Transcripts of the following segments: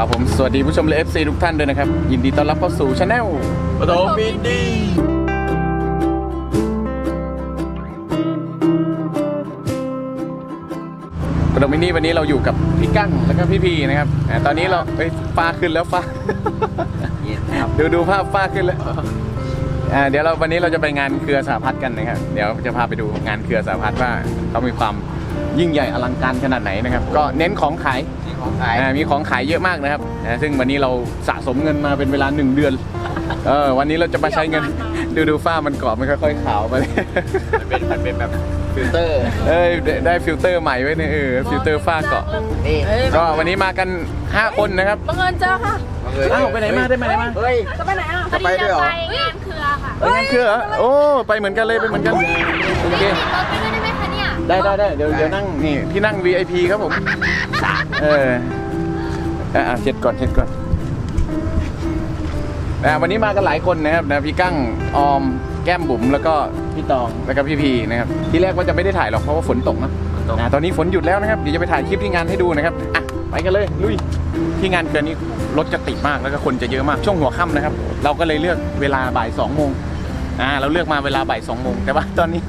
ครับผมสวัสดีผู้ชมและ FC ทุกท่านด้วยนะครับ ยินดีต้อนรับเข้าสู่ช anel ปฐมบินดีปฐมบินดีวันนี้เราอยู่กับพี่กั้งแล้วก็พี่พีนะครับอ่าตอนนี้เราเอ้ยฟ้าขึ้นแล้วฟ้าดูดูภาพฟ้าขึ้นแล้วอ่าเดี๋ยวเราวันนี้เราจะไปงานเครือสหพัฒน์กันนะครับ เดี๋ยวจะพาไปดูงานเครือสหพัฒน์ว่าเขามีความยิ่งใหญ่อลังการขนาดไหนนะครับ ก็เน้นของขายที่ ของขายอ่ามีของขายเยอะมากนะครับอ่าซึ่งวันนี้เราสะสมเงินมาเป็นเวลาหนึ่งเดือนเออวันนี้เราจะมาใช้เงินดูดูฝ้ามันเกาะมันค่อยๆขาวไปมันเป็นมันเป็นแบบฟิลเตอร์เอ้ยได้ได้ฟิลเตอร์ใหม่ไว้เนี่ยเออฟิลเตอร์ฝ้าเกาะนี่ก็วันนี้มากัน 5 คนนะครับบังเอิญเจอค่ะอ้าวไปไหนมาได้มาไหนมาเฮ้ยจะไปไหนอะจะไปด้วยเหรอไปงานเครือค่ะไปงานเครือเหรอโอ้ไปเหมือนกันเลยไปเหมือนกันโอเคติดรถไปด้วยได้ไหมคะเนี่ยได้ได้ได้เดี๋ยวเดี๋ยวนั่งนี่ที่นั่ง VIP ครับผม เอออะอะเช็ดก่อนเช็ดก่อนอะวันนี้มากันหลายคนนะครับนะพี่กั้งออมแก้มบุ๋มแล้วก็พี่ตองแล้วก็พี่พีนะครับที่แรกว่าจะไม่ได้ถ่ายหรอกเพราะว่าฝนตกนะอะตอนนี้ฝนหยุดแล้วนะครับเดี๋ยวจะไปถ่ายคลิปที่งานให้ดูนะครับอะไปกันเลยลุยที่งานเกินนี้รถจะติดมากแล้วก็คนจะเยอะมากช่วงหัวค่ำนะครับ เราก็เลยเลือกเวลาบ่ายสองโมงอ่าเราเลือกมาเวลาบ่ายสองโมงแต่ว่าตอนนี้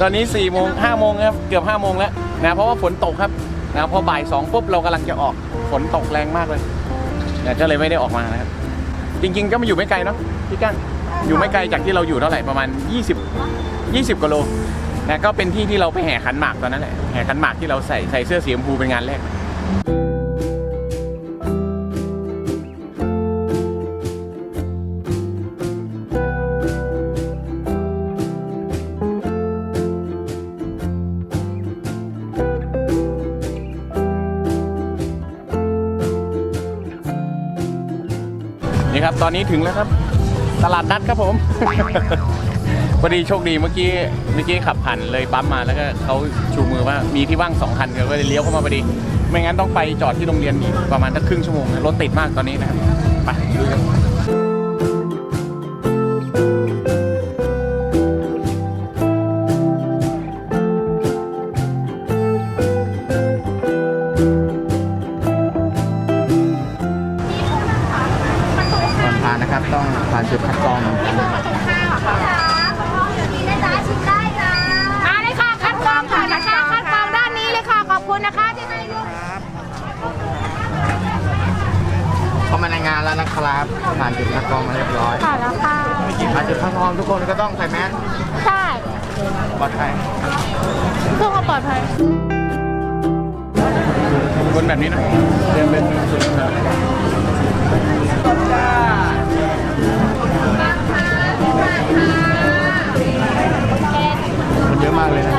ตอนนี้4ี่โมงห้าโมงครับเกือบ5้าโมงแล้วนะเพราะว่าฝนตกครับ นะครับพอบ่ายสองปุ๊บเรากำลังจะออกฝนตกแรงมากเลยเนี่ยก็เลยไม่ได้ออกมานะครับ จริง ๆ ก็มาอยู่ไม่ไกลเนาะพี่กั้งอยู่ไม่ไกลจากที่เราอยู่เท่าไหร่ประมาณ 20 20กิโลนะก็เป็นที่ที่เราไปแห่ขันหมากตอนนั้นแหละแห่ขันหมากที่เราใส่ใส่เสื้อสีชมพูเป็นงานแรก นี่ครับ ตอนนี้ถึงแล้วครับ ตลาดนัดครับผมพอดีโชคดีเมื่อกี้เมื่อกี้ขับผ่านเลยปั๊มมาแล้วก็เขาชูมือว่ามีที่ว่างสองคันเขาก็เลยเลี้ยวเข้ามาพอดี ไม่งั้นต้องไปจอดที่โรงเรียนอีกประมาณสักครึ่งชั่วโมงรถติดมากตอนนี้นะครับ ไปดูกัน ทุกคนก็ต้องใส่แมสใช่ปลอดภัยเพื่อความปลอดภัยคนแบบนี้นะเดินเป็นสุดครับคนเยอะมากเลยนะ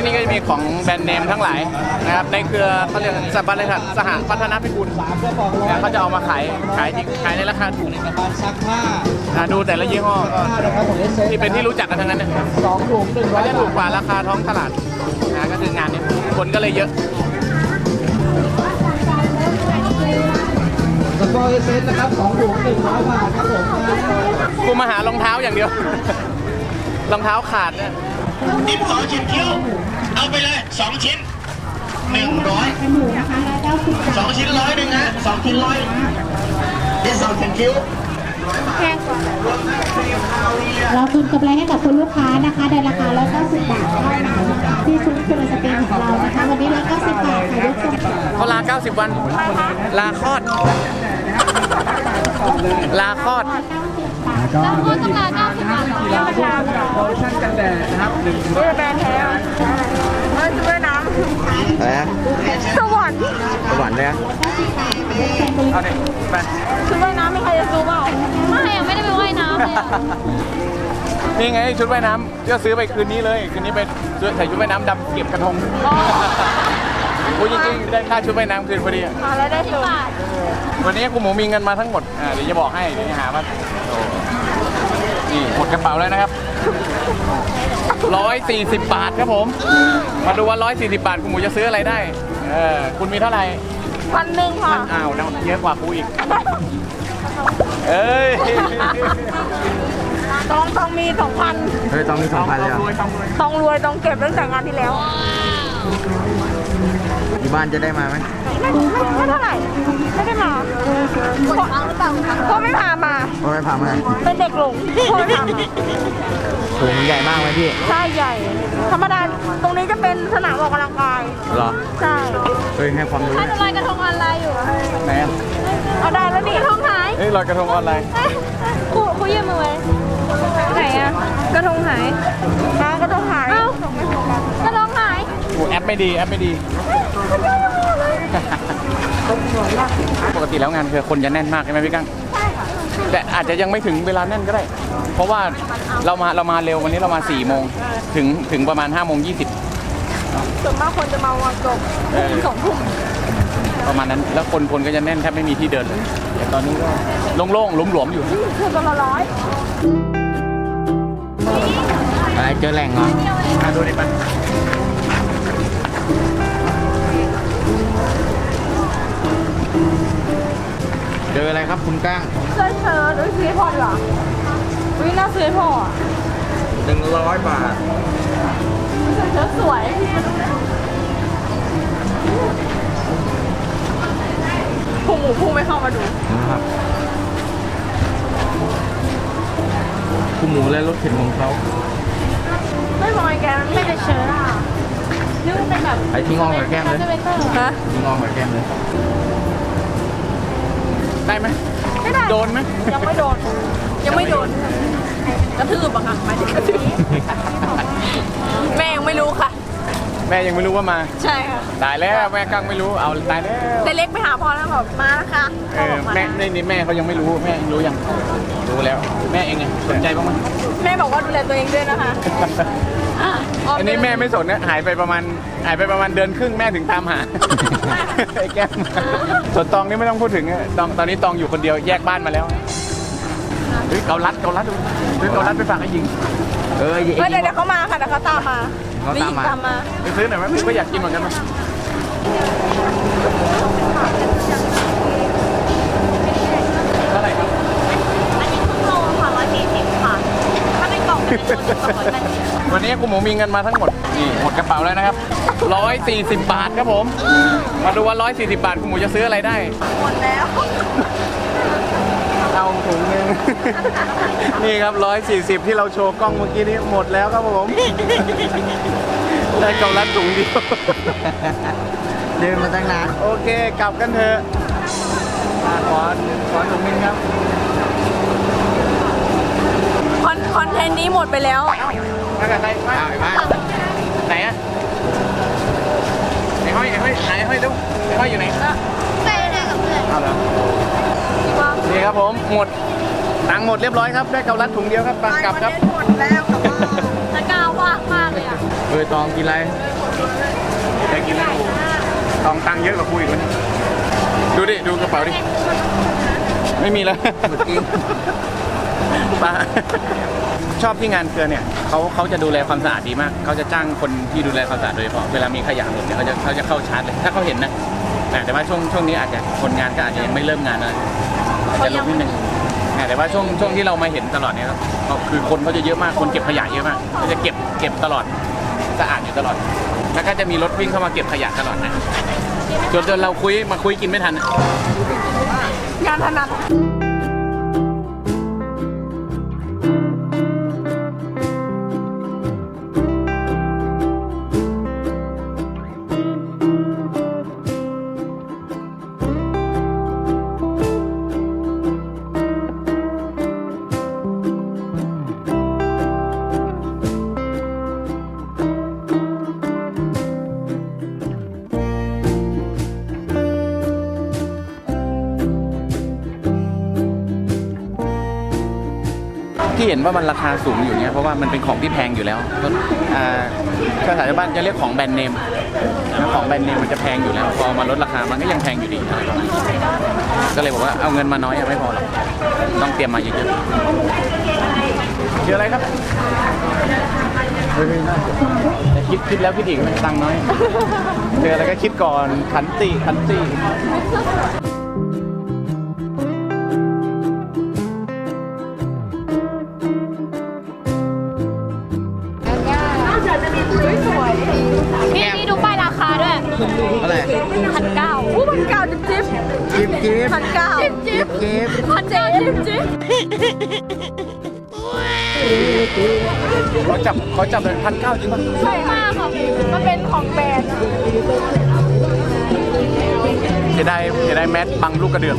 ที่นี่ก็จะมีของแบรนด์เนมทั้งหลายนะครับในเครือเขาเรียกสหบริษัทสหพัฒนพิกุลเนี่ยเขาจะเอามาขายขายที่ขายในราคาถูกอะดูแต่ละยี่ห้อก็ที่เป็นที่รู้จักกันทั้งนั้นนะสองถุงหนึ่งเขาจะถูกกว่าราคาท้องตลาดนะก็คืองานนี้คนก็เลยเยอะแล้วก็เซตนะครับสองถุงหนึ่งร้อยบาทครับผมกูมาหารองเท้าอย่างเดียวรองเท้าขาดเนี่ย ดิบสองชิ้นคิ้ว เอาไปเลยสองชิ้นหนึ่งร้อยสองชิ้นร้อยหนึ่งนะสองชิ้นร้อยดิบสองชิ้นคิ้วเราคืนกำไรให้กับคุณลูกค้านะคะในราคา190บาทเท่านั้นที่ซุ้มคุณสเปนของเรานะคะวันนี้190บาทค่ะยกส่งเขาลา 90 วัน ลาคลอด ลาคลอดแล้วคุณกำลั ง90บาทโปรโมชั่นกันแดดนะครับหนึ่งเฮ้ยแบรนด์แท้อะเฮ้ยช่วยน้อะไรนะำสวรรค์สวรรค์เลยนะเอาดิไปชุดว่ายน้ำมีใครจะซื้อเปล่าไม่ยังไม่ได้ไปว่ายน้ำเลยอะนี่ไงชุดว่ายน้ำก็ซื้อไปคืนนี้เลย คืนนี้ไปซื้อใส่ชุดว่ายน้ำดำเก็บกระทงโอ้ยจริงๆได้ค่าชุดว่ายน้ำคืนพอดีอะมาแล้วได้สิสูบตรบาทวันนี้กูหมูมีเงินมาทั้งหมดอ่าเดี๋ยวจะบอกให้เดี๋ยวจะหามาโอ้ นี่หมดกระเป๋าแล้วนะครับ140 บาทครับผม มาดูว่า 140 บาทคุณหมูจะซื้ออะไรได้ เออ คุณมีเท่าไหร่พันหนึ่งค่ะ อ้าวนะเยอะกว่ากูอีก เอ้ยตองตองมีสองพันเฮ้ยต้องมีสองพันเลยเหรอตองรวยตองเก็บตั้งแต่งานที่แล้ว อยู่บ้านจะได้มาไหมไม่ไม่ไม่เท่าไหร่ไม่ได้มาคนฟังหรือเปล่าพ่อไม่พามาพ่อไม่พามาเป็นเด็กหลงพ่อไม่พามาถุงใหญ่มากไหมพี่ใช่ใหญ่ ธรรมดาตรงนี้จะเป็นสนามออกกำลังกายเหรอใช่เฮ้ยให้ความรู้ถ้าเนี่จะยลอยกระทงออนไลน์อยู่อะไหนอะเอาได้แล้วนี่กระทงหายเฮ้ยลอยกระทงออนไลน์ครูครูยืมมือไว้ไหนอะกระทงหายมากระทงหายเอ้ากระทงหาย โอ้แอป ไม่ดีแอปไม่ดี ปกติแล้วงานคือคนจะแน่นมากใช่ไหมพี่กั้งแต่อาจจะยังไม่ถึงเวลาแน่นก็ได้ เพราะว่าเรามาเรามาเร็ววันนี้เรามา4ี่โมงถึงถึงประมาณ5้าโมงยีส่วนมากคนจะมาวันจบเออสองทุ่มประมาณนั้นแล้วคนคนก็จะแน่นแทบไม่มีที่เดินเลยแต่ตอนนี้ก็โล่งๆหลวมๆอยู่คือตัวละร้อยอะไรเจอแหล่งเหรอมาดูดิปะ เจออะไรครับคุณก้างเสื้อเชิ้ตด้วยซื้อให้พ่อดีกว่าวิน่าซื้อให้พ่ออะหนึ่งร้อยบาทเสื้อเชิ้ตสวยผู้หมูผู้ไม่เข้ามาดูนะครับคุณหมูและรถเข็นของเขาไม่มอยแกมันไม่ได้เชิ้ตอะนี่มันเป็นแบบไอ้ที่งอกกับแก้มเลยฮะที่งอกกับแก้มเลย ได้ไหมไม่ได้โดนไหมยังไม่โดน ยังไม่โดนกระทืบอะค่ะหมายถึงกระทืบแม่ยังไม่รู้ค่ะ แม่ยังไม่รู้ว่ามา ใช่ค่ะตายแล้วแม่กั้งไม่รู้เอาตายแล้วแต่เล็กไปหาพ่อแล้วแบบมาแล้วค่ะเออแม่ในนี่แม่เขายังไม่รู้แม่รู้ยังรู้แล้ว แม่เองไงสนใจบ้างไหม แม่บอกว่าดูแลตัวเองด้วยนะคะะอันนี้แม่ไม่สนนะหายไปประมาณหายไปประมาณเดือนครึ่งแม่ถึงตามหา ไอ้แก้มส่วนตองนี่ไม่ต้องพูดถึงอะตองตอนนี้ตองอยู่คนเดียวแยกบ้านมาแล้วเฮ้ยเกาลัดเกาลัดดูเฮ้ยเกาลัดไปฝากไอ้หญิงเออไอ้เฮ้ยเดี๋ยวเดี๋ยวเขามาค่ะเดี๋ยวเขาตามมาเขาตามมาตามมาไปซื้อหน่อยไหมพี่ก็อยากกินเหมือนกันมั้ยเท่าไหร่ครับ อันนี้ครึ่งโลค่ะร้อยสี่สิบค่ะ ถ้าเป็นกล่องเป็นตั วจะประมาณวันนี้กูหมูมีเงินมาทั้งหมดนี่หมดกระเป๋าแล้วนะครับ 140 บาทครับผม มาดูว่า 140 บาทกูหมูจะซื้ออะไรได้ หมดแล้ว เอาถุงหนึง นี่ครับ 140 ที่เราโชว์กล้องเมื่อกี้นี้หมดแล้วครับผม ได้เกาลัดถุงเดียว เดินมาตั้งนาน โอเค กลับกันเถอะอะขอขอถุงหนึงครับค อนคอนเทนต์นี้หมดไปแล้วมากับใครมาเอาไอ้บ้านไหนอะไอ้ห้อยไอ้ห้อยไหนไอ้ห้อยดูไอ้ห้อยอยู่ไหนไปได้กับเพื่อนเอาแล้วนี่ครับผมหมดตังค์หมดเรียบร้อยครับ ได้เกาลัดถุงเดียวครับไปกลับครับ หมดแล้วค่ะว่าตะกร้าว่างมากเลยอะเออตองกินอะไรได้กินแล้วตองตังค์เยอะกว่ากูอีกวะเนี่ยดูดิ ดูกระเป๋าดิ ไม่มีแล้ว หมดจริง ปาชอบที่งานเกลือเนี่ยเขาเขาจะดูแลความสะอาดดีมากเขาจะจ้างคนที่ดูแลความสะอาดโดยเฉพาะเวลามีขยะหล่นเนี่ยเขาจะเขาจะเข้าชาร์จเลยถ้าเขาเห็นนะแต่แต่ว่าช่วงช่วงนี้อาจจะคนงานก็อาจจะยังไม่เริ่มงานนะอาจจะลดนิดนึงแต่ว่าช่วงช่วงที่เรามาเห็นตลอดเนี่ยก็คือคนเขาจะเยอะมากคนเก็บขยะเยอะมากเขาจะเก็บเก็บตลอดสะอาดอยู่ตลอดแล้วก็จะมีรถวิ่งเข้ามาเก็บขยะตลอดนะจนจนเราคุยมาคุยกินไม่ทันอะงานถนัด เห็นว่ามันราคาสูงอยู่เนี่ยเพราะว่ามันเป็นของที่แพงอยู่แล้วอ่าภาษาชาวบ้านจะเรียกของแบรนด์เนมของแบรนด์เนมมันจะแพงอยู่แล้ว พอมาลดราคามันก็ยังแพงอยู่ดีอะไรประมาณนี้ก็เลยบอกว่าเอาเงินมาน้อยไม่พอหรอกต้องเตรียมมาเยอะๆเจออะไรครับแต่คิดคิดแล้วคิดอีกมันตังน้อย เจออะไรก็คิดก่อนขันติขันติ จิ๊บจิ๊บพันเก้าจิ๊บจิ๊บจิ๊บพันเก้าจิ๊บจิ๊บเขาจับเขาจับเลยพันเก้าจริงป่ะใช่มากค่ะมันเป็นของแบรนด์เสียดายเสียดายแมสบังลูกกระเดือก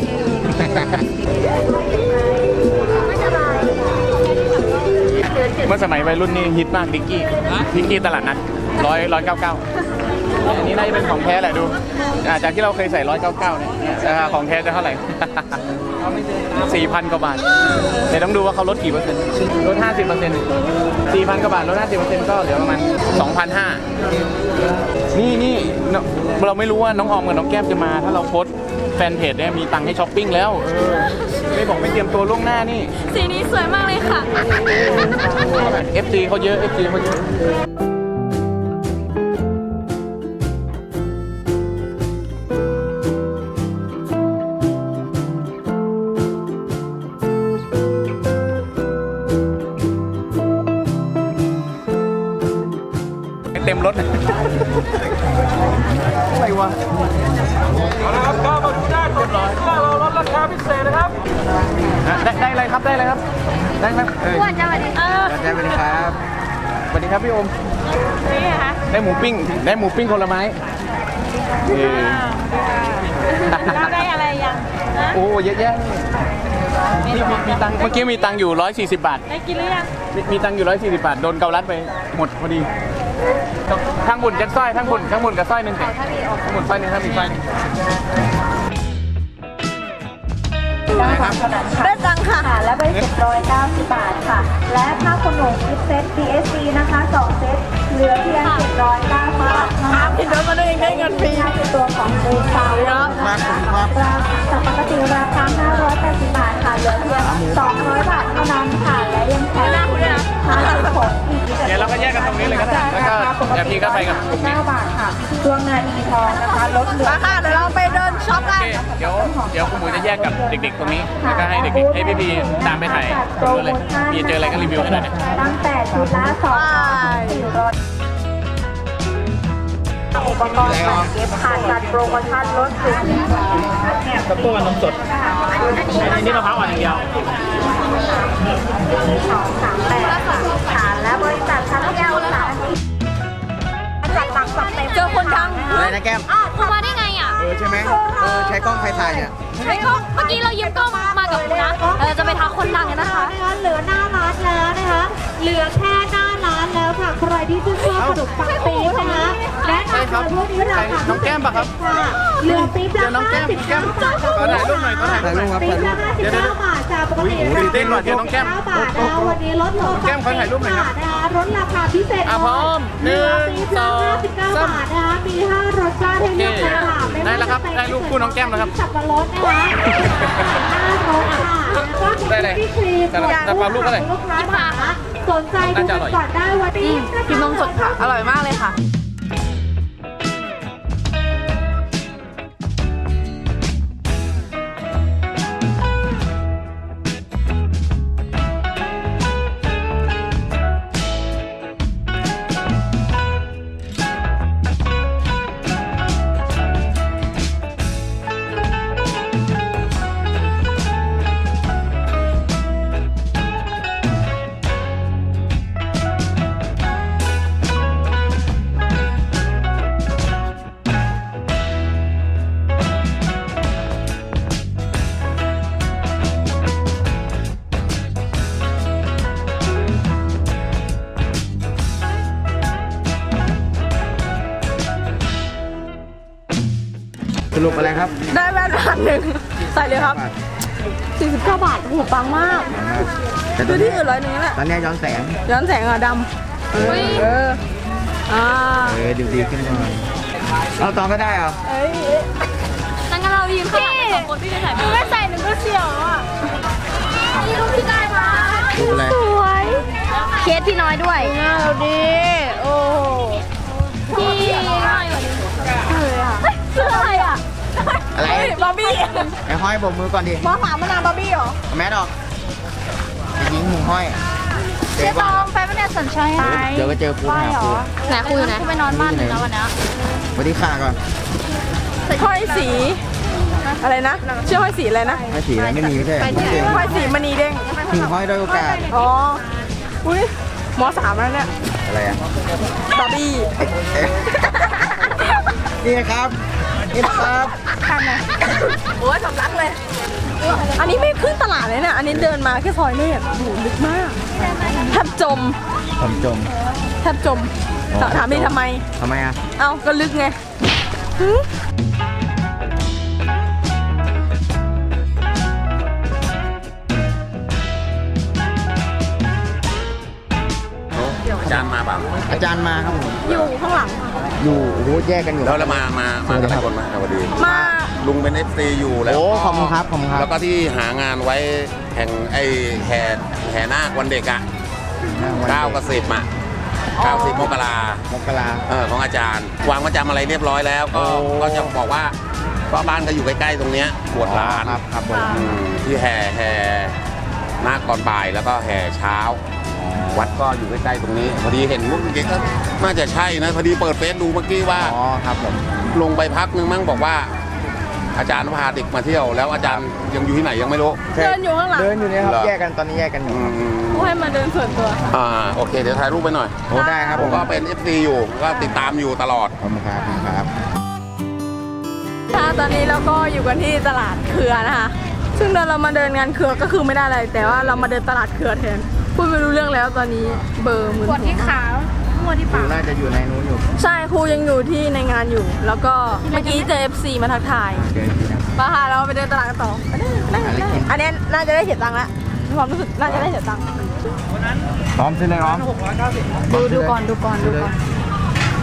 เมื่อสมัยวัยรุ่นนี่ฮิตมากดิกกี้ดิกกี้ตลาดนัดร้อยร้อยเก้าเก้า อันนี้น่าจะเป็นของแท้แหละดูอ่าจากที่เราเคยใส่ร้อยเก้าเก้าเนี่ยราคาของแท้จะเท่าไหร่สี่พันกว่าบาทเดี๋ยวต้องดูว่าเขาลดกี่เปอร์เซ็นต์ลดห้าสิบเปอร์เซ็นต์สี่พันกว่าบาทลดห้าสิบเปอร์เซ็นต์ก็เหลือประมาณสองพันห้านี่นี่เนอะเราไม่รู้ว่าน้องออมกับน้องแก้มจะมา ถ้าเราโพสต์แฟนเพจเนี่ยมีตังค์ให้ช้อปปิ้งแล้วเออไม่บอกไม่เตรียมตัวล่วงหน้านี่ สีนี้สวยมากเลยค่ะ FG เขาเยอะ FG เขาเยอะ ต็มรถอะไรวะนะครับก็มาดูได้ตรงนี้เราลดราคาพิเศษนะครับ ได้ได้เลยครับได้เลยครับ ได้ครับเอ้ยอ้วนจังเลยเออสวัสดีครับสวัสดีครับพี่โอมนี่นะคะได้หมูปิ้งได้หมูปิ้งคนละไม้เออเราได้อะไรยังนะโอ้เยอะแยะนี่มีมีตังค์เมื่อกี้มีตังค์อยู่ 140 บาท ได้กินหรือยัง มีมีตังค์อยู่ 140 บาท โดนเกาลัดไป หมดพอดี ทั้งบุญจักสร้อยทั้งบุญทั้งบุญกับสร้อยหนึ่งแต่ทั้งบุญสร้อยหนึ่งถ้ามีสร้อยหนึ่งได้ตังค่ะและใบเสร็จร้อยเก้าสิบบาทค่ะ และถ้าขนมกิฟต์เซต DSC นะคะสองเซตเหลือเพียงเจ็ดร้อยเก้าสิบบาทเท่านั้นพี่โดนมาด้วยเองได้เงินฟรีนี่คือตัวของเบซาวเนาะมากผมครับราคาจากปกติราคา580บาทค่ะเหลือเพียง200 บาทเท่านั้นค่ะและยังแถมค่าขนมอีก เดี๋ยวเราก็แยกกันตรงนี้เลยก็ได้แล้วก็เดี๋ยวพี่ก็ไปกับกลุ่มนี้9บาทค่ะช่วงนาทีทองนะคะลดเหลือมาค่ะเดี๋ยวเราไปเดินช็อปโอกันเคเดี๋ยวเดี๋ยวคุณหมูจะแยกกับเด็กๆตรงนี้แล้วก็ให้เด็กๆให้พี่ๆตามไปถ่ายดูเลยมีเจออะไรก็รีวิวให้หน่อยนะตั้งแต่ชุดละ2 400อุปกรณ์ตัดเย็บผ่านจัดโปรโมชั่นลดสุดกับพวกนมสดอันนี้มะพร้าวอ่อนอย่างเดียว สองสามแปดค่ะและบริษัททัพแก้วค่ะจัดหนักจัดเต็มเจอคนดังอะไรนะแก้มคุณมาได้ไงอะ เออใช่ไหมเออใช้กล้องใครถ่ายเนี่ยใช้กล้อง เมื่อกี้เรายืมกล้องมากับคุณนะเออจะไปทักคนดังกันนะคะ เหลือหน้าร้านแล้วนะคะ เหลือแค่หน้า ร้านแล้วค่ะ ใครที่ชื่นชอบขนมปังปี๊บนะคะแนะนำเลยพวกนี้ราคาน้องแก้มปะครับค่ะเหลือปี๊บเดี๋ละยวน้องแก้ม59แก้มบาทขอถ่ายรูปหน่อยขอถ่ายถ่ายรูปครับปี๊ถ่ายบรูละป59บาทจากปกติตื่นเต้นว่ะเดี๋ยวน้องแก้มบาทนะคะวันนี้ลดลงแก้มขอถ่ายรูปหน่อยครับนะคะลดราคาพิเศษอะพร้อมหนึ่งปี๊บสละอง59สามบาทนะคะมีห้ารสชาติให้เลือกเลยค่ะโอเคได้แล้วครับได้รูปคู่น้องแก้มแล้วครับสับปะรดนะคะห้ารสค่ะแล้วก็ได้เลยมีครีมแต่ละแต่ปลาลูกเท่าไหร่ลูกค้าค่ะ สนใจดูกันก่อนได้วันนี้กินนมสดค่ะ อร่อยมากเลยค่ะ ครับ49 บาทถูกปังมาก แต่ดูตอนที่นี้อื่นร้อยหนึ่งแหละตอนนี้ย้อนแสง ย้อนแสงอะดำเออ เอออ่าเออดูดีขึ้นหน่อยเอาตองก็ได้เหรอเอ้ยงั้นเรายืมพี่สองคนพี่จะถ่ายรูปไม่ใส่หนึ่งก็เสียวอะนี่รูปที่ได้มารูปอะไรสวยเคสพี่น้อยด้วยหน้าเราดีโอ้โหพี่น้อยกว่านี้เฮ้ยเสื้ออะไรอะ อะไรบาร์บี้ไอ้ห้อยโบกมือก่อนดิมาหามานาวบาร์บี้เหรอเอาแมสออกไอ้ยิงหมูห้อยเจ๊เจ๊ตก่ออนงแฟนไม่ได้สัญชัยเดี๋ยวก็เจอครูหาครูไหนครูอยู่ไหนไปนอนบ้านหนึ่งแล้ววันนี้สวัสดีค่ะก่อนห้อยสี อะไรนะชื่อห้อยสีอะไรนะไม่สีอะไรไม่มีไม่ใช่ไม่ใช่ห้อยสีมณีเด้งถึงห้อยด้วยโอกาส อ๋อ อุ้ยมสามแล้วเนี่ย อะไรอะบาร์บี้เอ๊ะนี่นะครับ นี่นะครับโอ้ยสำลักเลย อันนี้ไม่ขึ้นตลาดเลยเนี่ย อันนี้เดินมาแค่ซอยนี่โอ้โหลึกมากแทบจมผมจม แทบจม อ๋อ ถามดิทำไม ทำไมอะ เอ้าก็ลึกไง อาจารย์มาเปล่าอาจารย์มาครับผมอยู่ข้างหลังอยู่โอ้โหแยกกันอยู่ แล้วเรามามามากับคนมาพอดีมาลุงเป็น FC อยู่แล้วโอ้ขอบคุณครับขอบคุณครับแล้วก็ที่หางานไว้แห่งไอ้แห่แห่นาควันเด็กอะเก้ากับสิบอะเก้าสิบมกรามกรา เออของอาจารย์ วางประจำอะไรเรียบร้อยแล้ว ก็โอ้ ก็จะบอกว่าก็บ้านก็อยู่ใกล้ๆตรงเนี้ยบวชหลาน ครับครับผม อืมที่แห่แห่นาคก่อนบ่ายแล้วก็แห่เช้า วัดก็อยู่ใกล้ๆตรงนี้ พอดีเห็นเมื่อกี้ก็น่าจะใช่นะ พอดีเปิดเฟซดูเมื่อกี้ว่า อ๋อครับผมลงไปพักนึงมั้งบอกว่า อาจารย์พาเด็กมาเที่ยว แล้วอาจารย์ยังอยู่ที่ไหนยังไม่รู้ เดินอยู่ข้างหลังเดินอยู่เนี่ยครับเหรอ แยกกันตอนนี้แยกกันอยู่อืมกูให้มาเดินส่วนตัวอ่าโอเค เดี๋ยวถ่ายรูปไปหน่อย โอ้ได้ครับผผมมก็เป็น FC อยู่ก็ติดตามอยู่ตลอด ขอบคุณครับขอบคุณครับ ค่ะตอนนี้เราก็อยู่กันที่ตลาดเครือนะคะ ซึ่งเดินเรามาเดินงานเครือก็คือไม่ได้อะไร แต่ว่าเรามาเดินตลาดเครือแทน พูดไม่รู้เรื่องแล้วตอนนี้เบอร์มือปวดที่ขาปวดที่ครูปากน่าจะอยู่ในนู้นอยู่ใช่ครูยังอยู่ที่ในงานอยู่ แล้วก็เมื่อกี้เจอ FC มาทักทายเดินทีนะมาค่ะเราไปเดินตลาดกันต่อไปได้ไปได้ไปได้อันนี้น่าจะได้เสียตังค์ละมีความรู้สึกน่าจะได้เสียตังค์พร้อมซื้อเลยพร้อมดูดูก่อนดูก่อนดูก่อน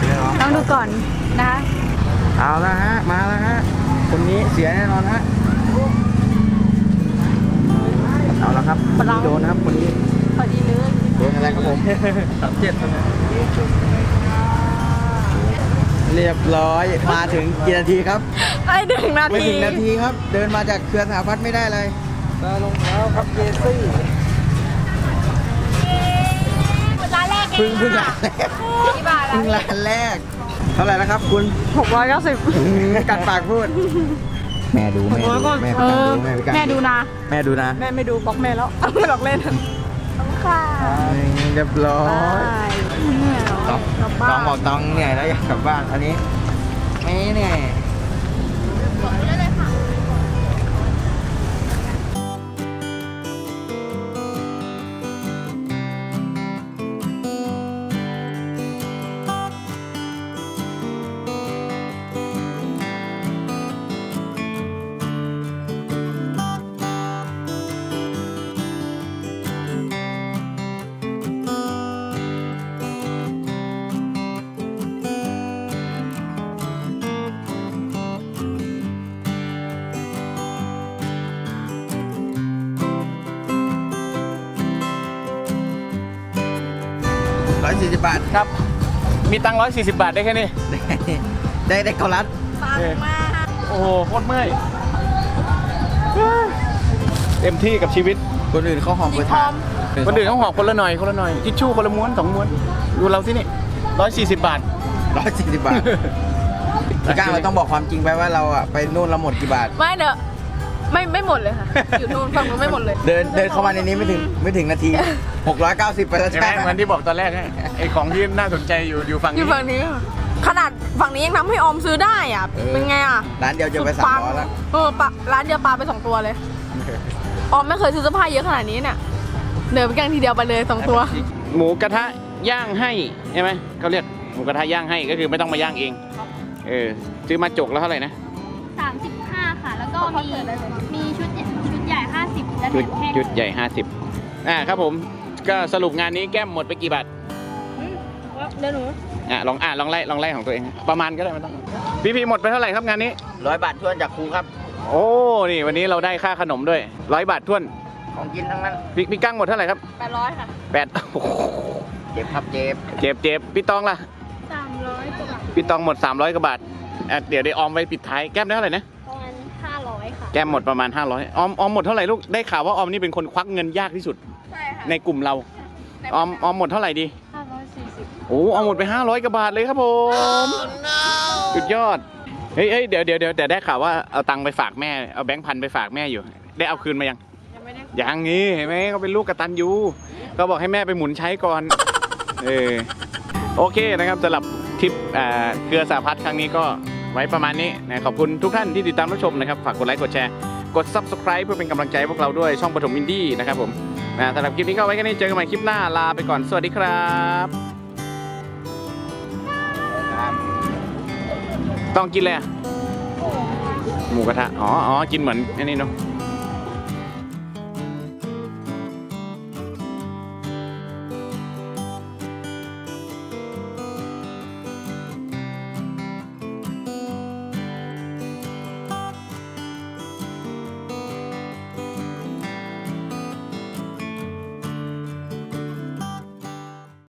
ซื้อเลยพร้อมต้องดูก่อนนะคะเอาละฮะมาแล้วฮะคนนี้เสียแน่นอนฮะเอาละครับคนนี้โดนนะครับคนนี้ พอดีเลยโดนอะไรครับผม สามเจ็ดเรียบร้อยมาถึงกี่นาทีครับไอ้หนึ่งนาไม่ทีถึงนาทีครับ เดินมาจากเครือสหพัฒน์ไม่ได้เลยตารองเท้าครับเจซี่ร้านแรกเอพึ่งงพึ่งร้านแรกกี่บาทพึ่งร้านแรก เท่าไหร่แล้วครับคุณ หกร้อยเก้าสิบกัดปากพูด แม่ดูแม่ดูแม่เอดูอแม่พิการแม่ดูนะ แม่ดูนะ แม่ไม่ดูบล็อกแม่แล้ว ไม่หลอกเล่นค่ะเรียบร้อยเนี่ยต้องต้องบอกต้องเหนื่อยแล้วอยากกลับบ้านอันนี้ไม่เหนื่อย ร้อยสี่สิบบาท ครับ มีตังค์ร้อยสี่สิบบาทได้แค่นี้ ได้ได้เกาลัดโอ้โหโคตรเมื่อย เต็มที่กับชีวิต คนอื่นเขาหอมกระทานคนอื่นเขาหอบคนละหน่อยคนละหน่อยทิชชู่คนละม้วนสองม้วน ดูเราที่นี่ร้อยสี่สิบบาทร้อยสี่สิบบาทพี่ก้างเราต้องบอกความจริงไปว่าเราอะไปนู่นเราหมดกี่บาท ไม่เด้อ ไม่ไม่หมดเลยค่ะ อยู่นู่นฝั่งนู้นไม่หมดเลย เดินเดินเข้ามาในนี้ไม่ถึงไม่ถึงนาที 690 ไปแล้วใช่ไหมเหมือนที่บอกตอนแรกไงไอ้ของที่น่าสนใจอยู่อยู่ฝั่งนี้ยู่ฝั่งนี้ขนาดฝั่งนี้ยังทำให้ออมซื้อได้อะ เป็นไงอะร้านเดียวจะไปสามร้อยแล้ว เออปลร้านเดียวปลาไปสองตัวเลย ออมไม่เคยซื้อเสื้อผ้าเยอะขนาดนี้เนี่ยเดินไปกันทีเดียวไปเลยสองตัว หมูกระทะย่างให้ใช่ไหมเขาเรียกหมูกระทะย่างให้ก็คือไม่ต้องมาย่างเองเออซื้อมาจกแล้วเท่าไหร่นะสามสิบ ก็มีมีชุดชุดใหญ่ห้าสิบและแถจุดมแห้งจุดใหญ่ 50อ่าครับผมก็สรุปงานนี้แก้มหมดไปกี่บาทเดี๋ยวหนูอะลองอะลองไล่ลองไล่ของตัวเองประมาณก็ได้ไม่ต้องพี่พีหมดไปเท่าไหร่ครับงานนี้ ร้อยบาททวนจากครูครับ โอ้นี่วันนี้เราได้ค่าขนมด้วยร้อยบาทท้วนของกินทั้งนั้น พี่พี่กั้งหมดเท่าไหร่ครับแปดร้อยค่ะ แปดโอ้โหเจ็บครับเจ็บเจ็บเจ็บพี่ตองล่ะสามร้อยกว่าบาทพี่ตองหมด 300กว่าบาทอะเดี๋ยวได้ออมไว้ปิดท้ายแก้มได้เท่าไหร่นะ แก้มหมดประมาณ 500ออมออมหมดเท่าไหร่ลูกได้ข่าวว่าออมนี่เป็นคนควักเงินยากที่สุด ใช่ค่ะในกลุ่มเราออมออมหมดเท่าไหร่ดีห้าร้อยสี่สิบโอ้เอาหมดไป 500กว่าบาทเลยครับผมสุดยอดเฮ้ยเฮ้ยเดี๋ยวเดี๋ยวเดี๋ยวแต่ได้ข่าวว่าเอาตังค์ไปฝากแม่เอาแบงค์พันไปฝากแม่อยู่ ได้เอาคืนมายังยังไม่ได้ยังงี้เห็นไหมเขาเป็นลูกกระตันยูก็บอกให้แม่ไปหมุนใช้ก่อนเออโอเคนะครับสำหรับทริปอ่าเกลือสาพัดครั้งนี้ก็ ไว้ประมาณนี้นะขอบคุณทุกท่านที่ติดตามรับชมนะครับ ฝากกดไลค์กดแชร์กด subscribe เพื่อเป็นกำลังใจพวกเราด้วยช่องปฐมอินดี้นะครับผมนะสำหรับคลิปนี้ก็ไว้แค่นี้เจอกันใหม่คลิปหน้าลาไปก่อนสวัสดีครับ ต้องกินเลยอะหมูกระทะอ๋ออ๋อกินเหมือนอันนี้เนาะ